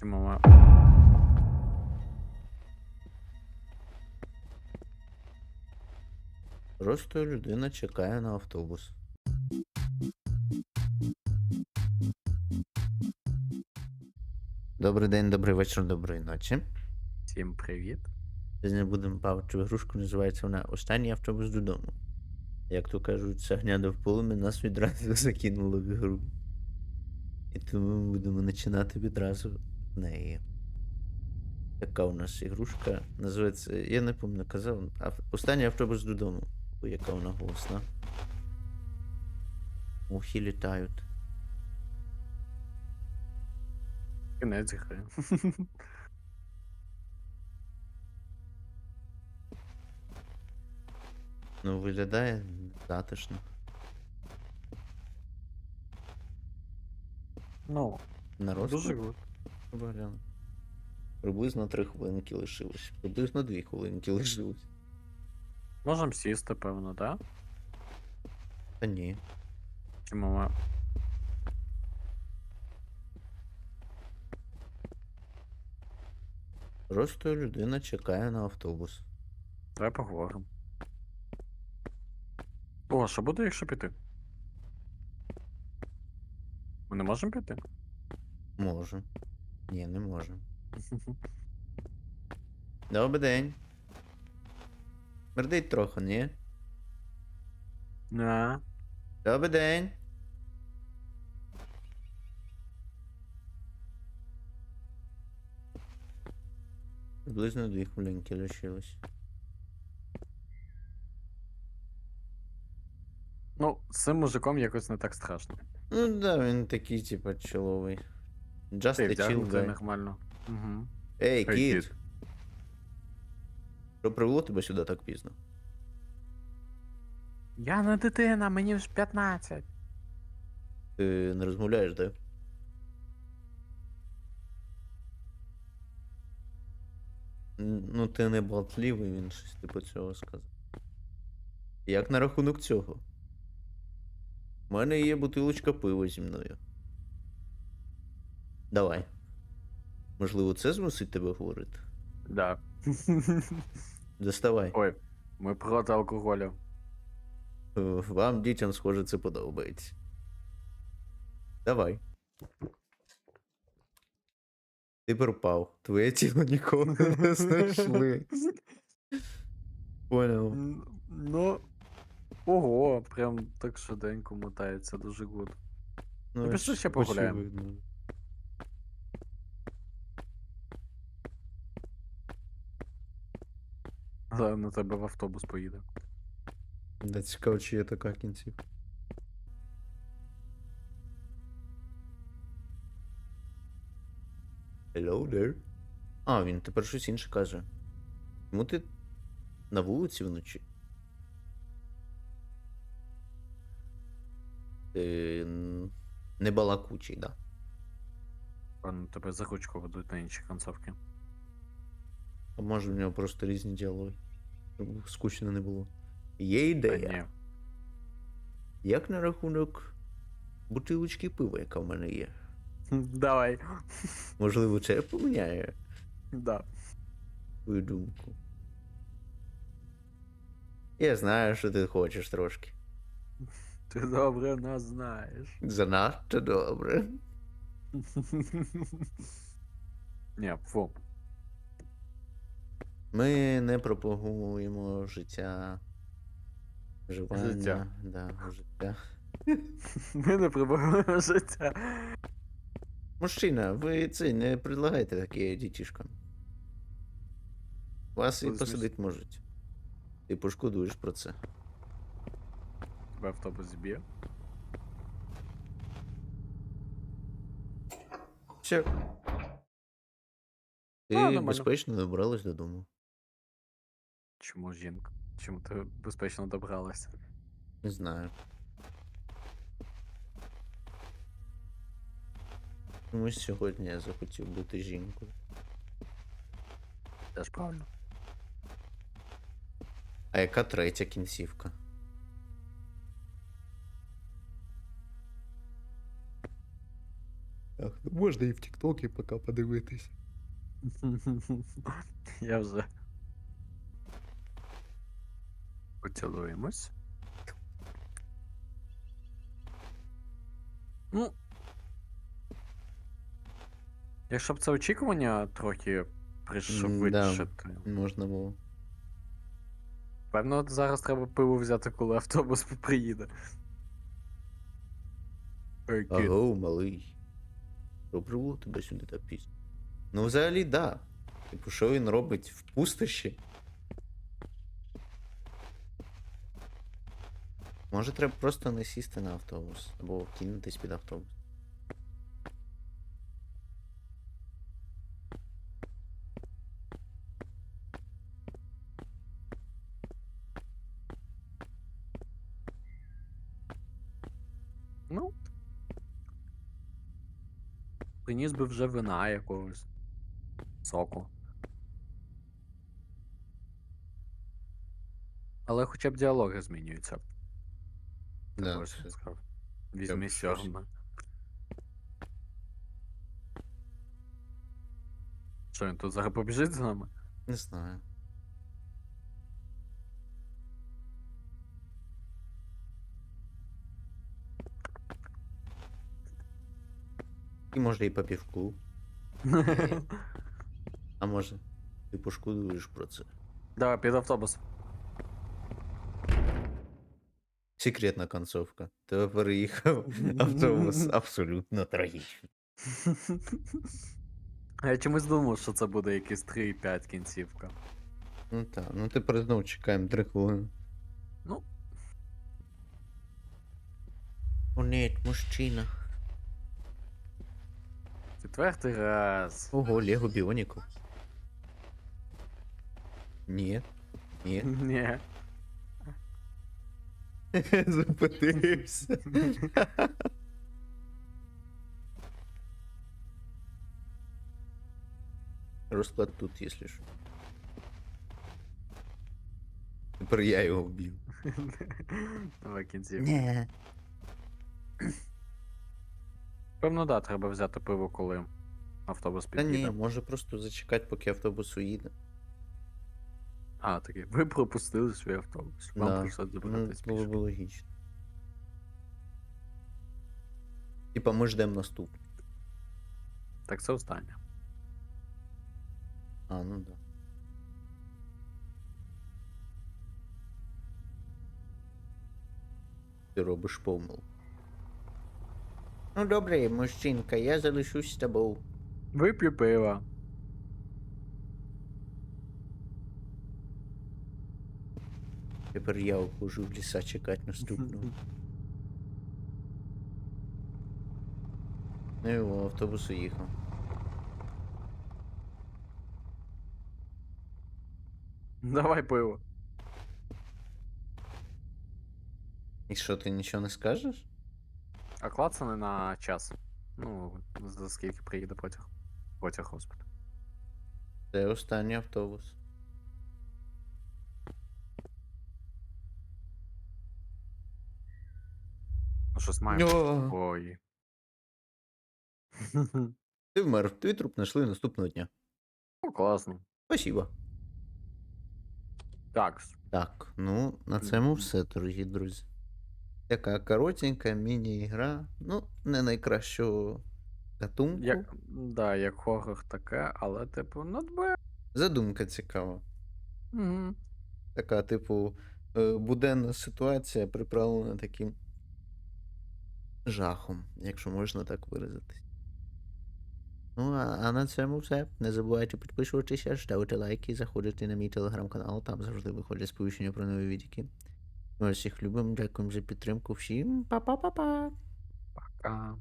Чому? Просто людина чекає на автобус. Добрий день, добрий вечір, доброї ночі. Всім привіт. Сьогодні будемо бавити в ігрушку, називається вона Останній автобус додому. Як то кажуть, сагняда в полум'я нас відразу закинуло в ігру. І тому ми будемо починати відразу неї. Така у нас ігрушка. Називається, я не пам'ятаю, казав. ав- Останній автобус додому. Ой, яка вона голосна. Мухи літають. Кінець гри. Ну, виглядає затишно. ну, Народ. дуже круто. Варіант. Приблизно 3 хвилинки лишилось. Приблизно 2 хвилинки лишилось. Можемо сісти, певно, да? Та ні. Чому ми. Просто людина чекає на автобус. Давай поговоримо. О, що буде, якщо піти? Ми не можемо піти? Може. Ні, не може. Добрий день. Мердить трохи, ні? Не. Добрий день. Приблизно 2 хвилинки лишилось. Ну, з цим мужиком якось не так страшно. Ну да, він такий, типа, чоловий. Just Ти a chill вдягнутий guy. нормально. Угу. Ей, Ей, кіт! кіт. Що привело тебе сюди так пізно? Я не дитина, мені ж 15. Ти не розмовляєш, да? Ну, ти не болтливий, він щось типу цього сказав. Як на рахунок цього? У мене є бутилочка пива зі мною. Давай. Можливо, це змусить тебе говорити? Да. Доставай. Ой, ми проти алкоголю. Е, Вам, дітям, схоже, це подобається. Давай. Ти пропав. Твоє тіло ніколи не знайшли. Понял. Ну. Ого, прям так швиденько мотається, дуже гуд. Ну, пішли ще погуляємо. очевидно. Але на тебе в автобус поїде. Да, цікаво, чи є така кінцівка. Hello there. А, він тепер щось інше каже. Чому ти на вулиці вночі? Ти не балакучий, да. Певно, тебе за ручку ведуть на інші концовки. А може в нього просто різні діалоги. Щоб скучно не було. Є ідея. Як на рахунок бутилочки пива, яка в мене є? Давай. Можливо, це поміняє Да. твою думку. Я знаю, що ти хочеш трошки. Ти добре нас знаєш. Занадто добре. Ні, фу. Ми не пропагуємо життя. Вживання. Життя. Да, життя. Ми не прибуваємо життя. Мужчина, ви це не предлагайте таке дітішкам. Вас і посадить можуть. Ти пошкодуєш про це. Тебе автобус зб'є. Все. Ти А, нормально. безпечно добралась додому. Чому жінка? Чому ти безпечно добралася? Не знаю. Чомусь сьогодні я захотів бути жінкою. Теж правильно. А яка третя кінцівка? Ах, ну можна і в Тіктокі поки подивитись. Я вже. Поцілуємось. Ну. Якщо б це очікування трохи М, да. Можна було. Певно, от зараз треба пиво взяти, коли автобус приїде. Аго, малий. Добре було тебе сюди так пізно. Ну, взагалі, да. Типу, що він робить в пустощі? Може, треба просто не сісти на автобус або кинутись під автобус. Ну. Приніс би вже вина якогось. Соку. Але хоча б діалоги змінюються. Да, Ось це- він сказав. Візьми щось. сьорна. Що він тут зараз побіжить з нами? Не знаю. І може і по півку. А може, ти пошкодуєш про це. Давай, під автобус. Секретна концовка. Тебе переїхав автобус абсолютно трагічний. А Я чомусь думав, що це буде якийсь 3,5 кінцівка. Ну так, ну тепер знову чекаємо 3 хвилини. Ну. О, ні, мужчина. Четвертий раз. Ого, Лего Біоніку. Ні. Ні. Ні. Зупинився. Розклад тут, якщо що. Тепер я його вб'ю. Давай кінцівку. Ні. Певно, да, треба взяти пиво, коли автобус Та ні, може просто зачекати, поки автобус уїде. А, таке. Ви пропустили свій автобус. Вам Да. прийшлось Ну, забиратись було б пішки. логічно. Типа ми ждемо наступний. Так це останнє. А, ну да. Ти робиш помилку. Ну добре, мужчинка, я залишусь з тобою. Вип'ю пиво. Тепер я ухожу в ліса чекати наступного. Ну і о, автобус уїхав. Давай пиво. І що, ти нічого не скажеш? А клацане на час. Ну, за скільки приїде потяг. Потяг, господи. Це останній автобус. Ну, щось маємо. О, Ой. ти вмер, твій труп знайшли наступного дня. Ну, класно. Спасибо. Так. Так, ну на цьому все, дорогі друзі. Така коротенька міні-ігра. Ну, не найкращого гатунку. Як, да, як хоррор таке, але, типу, not bad. Задумка цікава. Угу. Така, типу, е, буденна ситуація приправлена таким жахом, якщо можна так виразитись. Ну, а, а на цьому все. Не забувайте підписуватися, ставити лайки, заходити на мій телеграм-канал, там завжди виходять сповіщення про нові відіки. Ми всіх любимо, дякуємо за підтримку. Всім па-па-па-па! Пока.